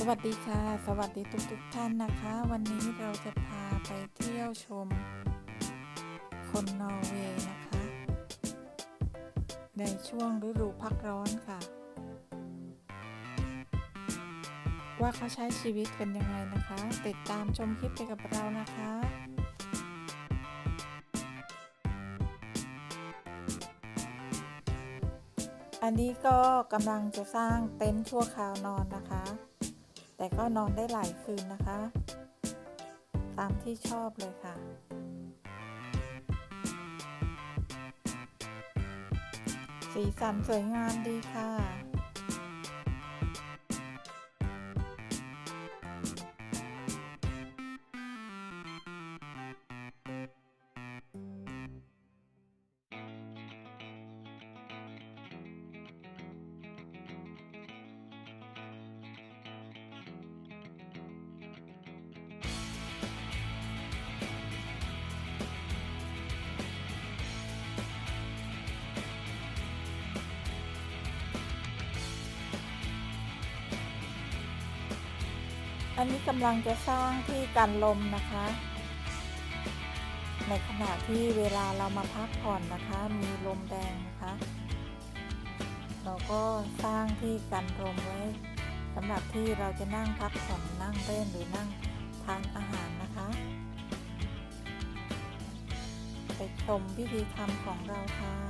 สวัสดีค่ะ สวัสดีทุกทุกๆท่านนะคะ วันนี้เราจะพาไปเที่ยวชม คนนอร์เวย์นะคะ ในช่วงฤดูพักร้อนค่ะ ว่าเขาใช้ชีวิตกันยังไงนะคะ ติดตามชมคลิปไปกับเรานะคะอันนี้ก็กำลังจะสร้างเต็นท์ชั่วคราวนอนนะคะ ก็นอนได้หลายคืนนะคะ ตามที่ชอบเลยค่ะ สีสันสวยงามดีค่ะ อันนี้กำลังจะสร้างที่กันลมนะคะ ในขณะที่เวลาเรามาพักผ่อนนะคะ มีลมแดงนะคะ เราก็สร้างที่กันลมไว้สำหรับที่เราจะนั่งพักผ่อนนั่งเล่นหรือนั่งทานอาหารนะคะ ไปชมวิธีทำของเราค่ะ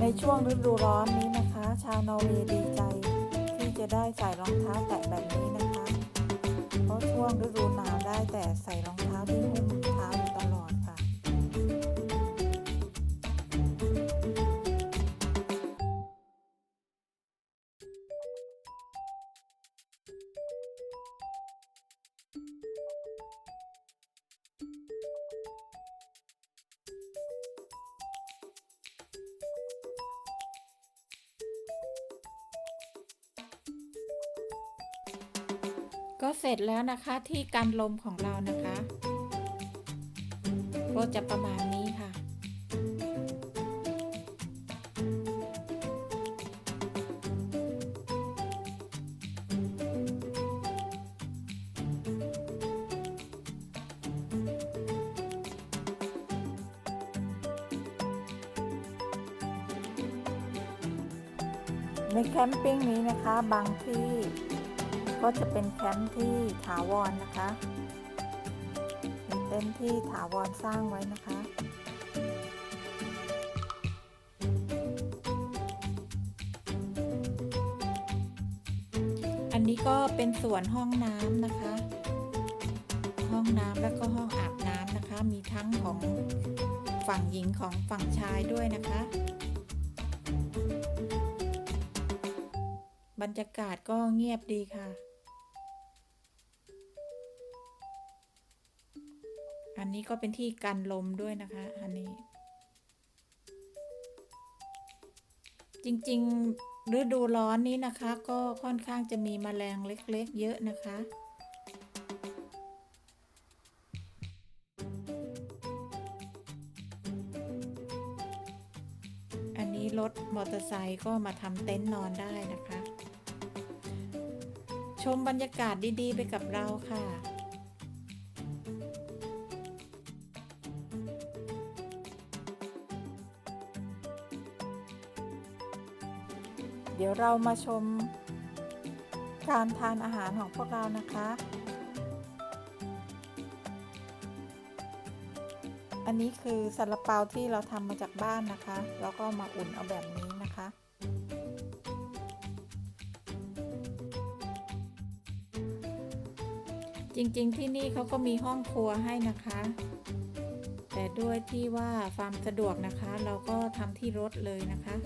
ในช่วงฤดูร้อนนี้นะคะ ชาวนอร์เวย์ดีใจ ที่จะได้ใส่รองเท้าแตะแบบนี้นะคะ เพราะช่วงฤดูหนาวได้แต่ใส่รองเท้าที่หุ้ม ก็เสร็จแล้วนะคะที่กันลมของเรานะคะก็จะประมาณนี้ค่ะ ในแคมปิ้งนี้นะคะบางที่ ก็จะเป็นแคมป์ที่ถาวรนนะคะเป็นเต็นท์ที่ถาวรสร้างไว้นะคะอันนี้ก็เป็นส่วนห้องน้ำนะคะ ห้องน้ำแล้วก็ห้องอาบน้ำนะคะ มีทั้งของฝั่งหญิงของฝั่งชายด้วยนะคะ บรรยากาศก็เงียบดีค่ะ อันนี้ก็เป็นที่กันลมด้วยนะคะ อันนี้ จริงๆฤดูร้อนนี้นะคะ ก็ค่อนข้างจะมีแมลงเล็กๆ เยอะนะคะอันนี้รถมอเตอร์ไซค์ก็มาทำเต็นท์นอนได้นะคะ ชมบรรยากาศดีๆ ไปกับเราค่ะ เดี๋ยวเรามาชม การทานอาหารของพวกเรานะคะ อันนี้คือซาลาเปาที่เราทำมาจากบ้านนะคะ แล้วก็มาอุ่นเอาแบบนี้นะคะจริงๆ ที่นี่เขาก็มีห้องครัวให้นะคะ แต่ด้วยที่ว่าความสะดวกนะคะ เราก็ทำที่รถเลยนะคะ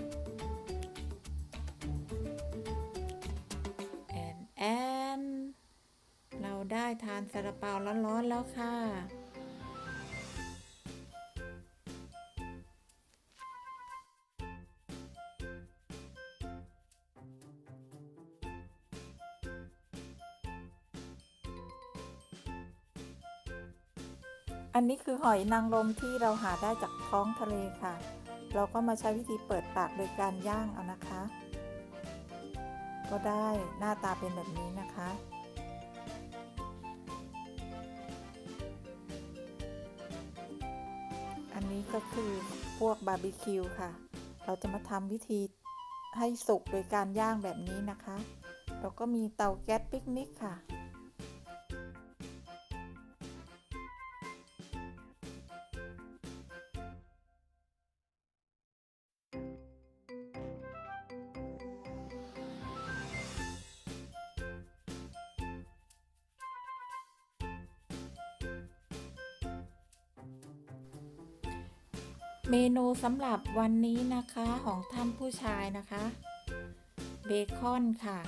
ทานซาลาเปาร้อนๆแล้วค่ะ อันนี้คือหอยนางรมที่เราหาได้จากท้องทะเลค่ะ เราก็มาใช้วิธีเปิดปากโดยการย่างเอานะคะ ก็ได้หน้าตาเป็นแบบนี้นะคะ ก็คือพวกบาร์บีคิวค่ะ เราจะมาทำวิธีให้สุกโดยการย่างแบบนี้นะคะ เราก็มีเตาแก๊สปิกนิกค่ะ เมนูสำหรับวันนี้นะคะของท่านผู้ชายนะคะ เบคอนค่ะ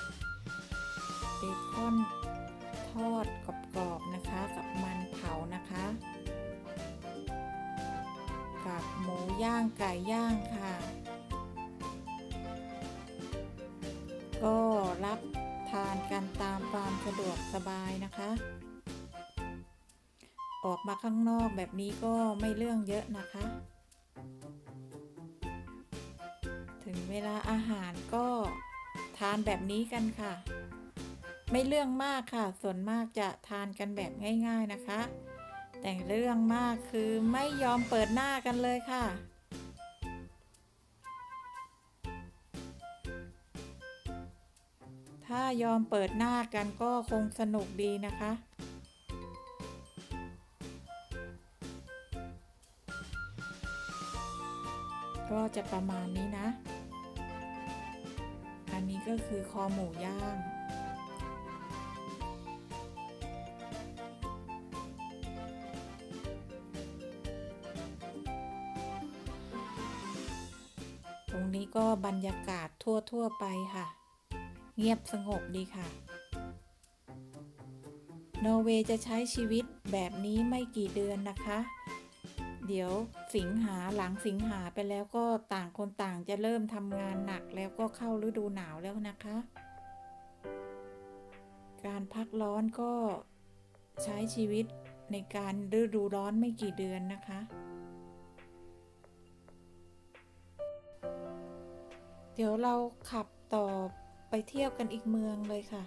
เบคอนทอดกรอบๆนะคะ กับมันเผานะคะ กับหมูย่างไก่ย่างค่ะ ก็รับทานกันตามความสะดวกสบายนะคะ ออกมาข้างนอกแบบนี้ก็ไม่เรื่องเยอะนะคะ เวลาอาหารก็ทานแบบนี้กันค่ะ ไม่เรื่องมากค่ะ ส่วนมากจะทานกันแบบง่าย ๆนะคะ แต่เรื่องมากคือไม่ยอมเปิดหน้ากันเลยค่ะถ้ายอมเปิดหน้ากันก็คงสนุกดีนะคะ ก็จะประมาณนี้นะ ก็คือคอหมูย่าง ตรงนี้ก็บรรยากาศทั่ว ๆ ไปค่ะ เงียบสงบดีค่ะ นอร์เวย์จะใช้ชีวิตแบบนี้ไม่กี่เดือนนะคะ เดี๋ยวสิงหาหลังสิงหาไปแล้วก็ต่างคนต่างจะเริ่มทำงานหนักแล้วก็เข้าฤดูหนาวแล้วนะคะ การพักร้อนก็ใช้ชีวิตในการฤดูร้อนไม่กี่เดือนนะคะ เดี๋ยวเราขับต่อไปเที่ยวกันอีกเมืองเลยค่ะ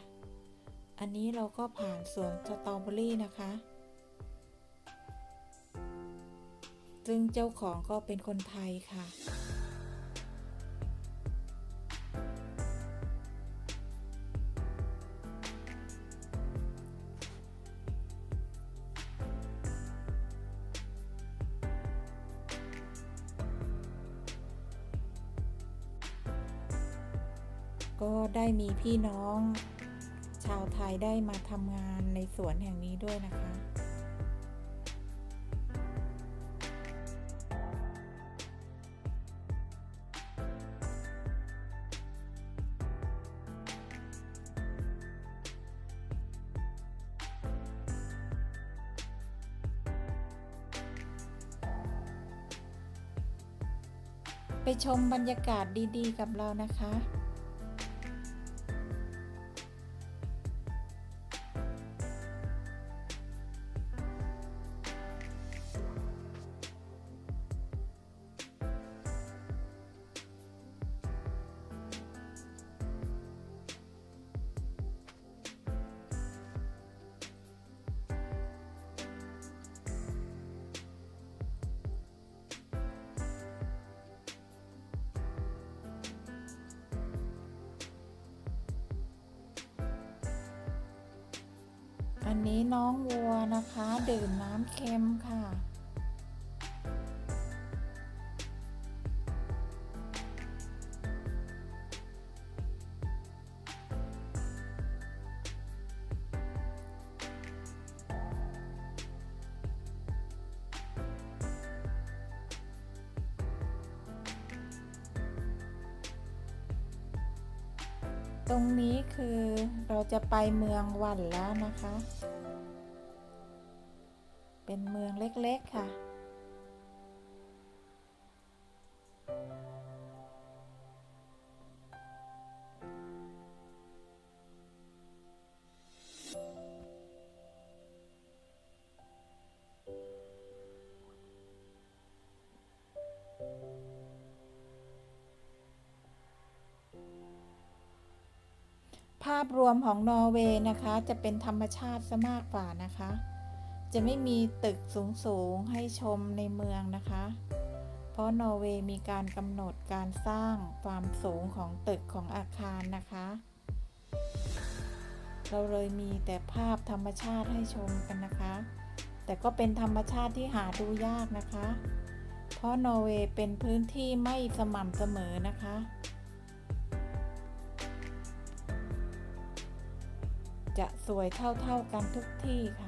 อันนี้เราก็ผ่านสวนสตรอเบอรี่นะคะ ซึ่งเจ้าของก็เป็นคนไทยค่ะ ก็ได้มีพี่น้อง ชาวไทยได้มาทำงานในสวนแห่งนี้ด้วยนะคะ ชมบรรยากาศดีๆ กับเรานะคะ อันนี้น้องวัวนะคะ ดื่มน้ำเค็มค่ะ ไปเมืองวันแล้วนะคะ เป็นเมืองเล็กๆค่ะ พรวมของนอร์เวย์นะคะ จะเป็นธรรมชาติซะมากกว่านะคะ จะไม่มีตึกสูงๆให้ชมในเมืองนะคะ เพราะนอร์เวย์มีการกำหนดการสร้างความสูงของตึกของอาคารนะคะ เราเลยมีแต่ภาพธรรมชาติให้ชมกันนะคะ แต่ก็เป็นธรรมชาติที่หาดูยากนะคะ เพราะนอร์เวย์เป็นพื้นที่ไม่สม่ำเสมอนะคะ จะสวยเท่าๆกันทุกที่ค่ะ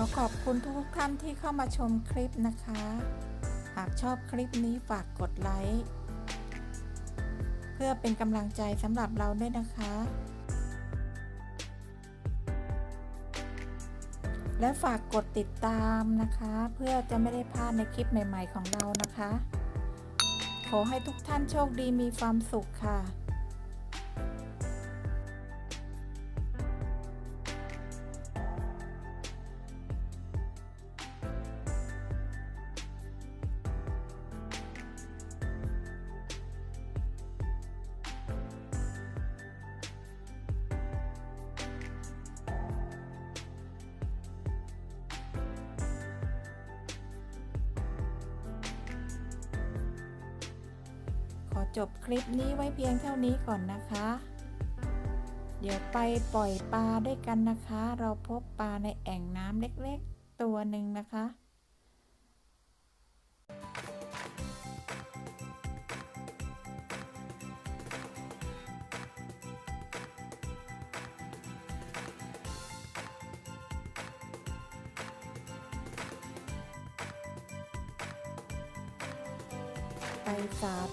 อขอบคุณทุกท่านที่เข้ามาชมคลิปนะคะ หากชอบคลิปนี้ฝากกดไลค์ เพื่อเป็นกำลังใจสำหรับเราด้วยนะคะ และฝากกดติดตามนะคะ เพื่อจะไม่ได้พลาดในคลิปใหม่ ๆ ของเรานะคะ ขอให้ทุกท่านโชคดีมีความสุขค่ะ พียงเท่านี้ก่อนนะคะ เดี๋ยวไปปล่อยปลาด้วยกันนะคะ เราพบปลาในแอ่งน้ำเล็กๆ ตัวหนึ่งนะคะ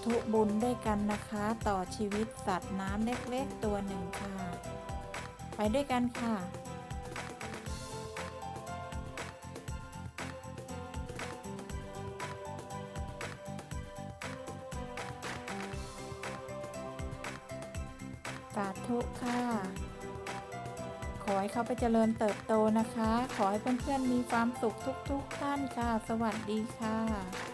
ธุบุญด้วยกันนะคะ ต่อชีวิตสัตว์น้ำเล็กๆตัวหนึ่งค่ะ ไปด้วยกันค่ะ สาธุค่ะขอให้เขาไปเจริญเติบโตนะคะ ขอให้เพื่อนๆมีความสุขทุกๆท่านค่ะ สวัสดีค่ะ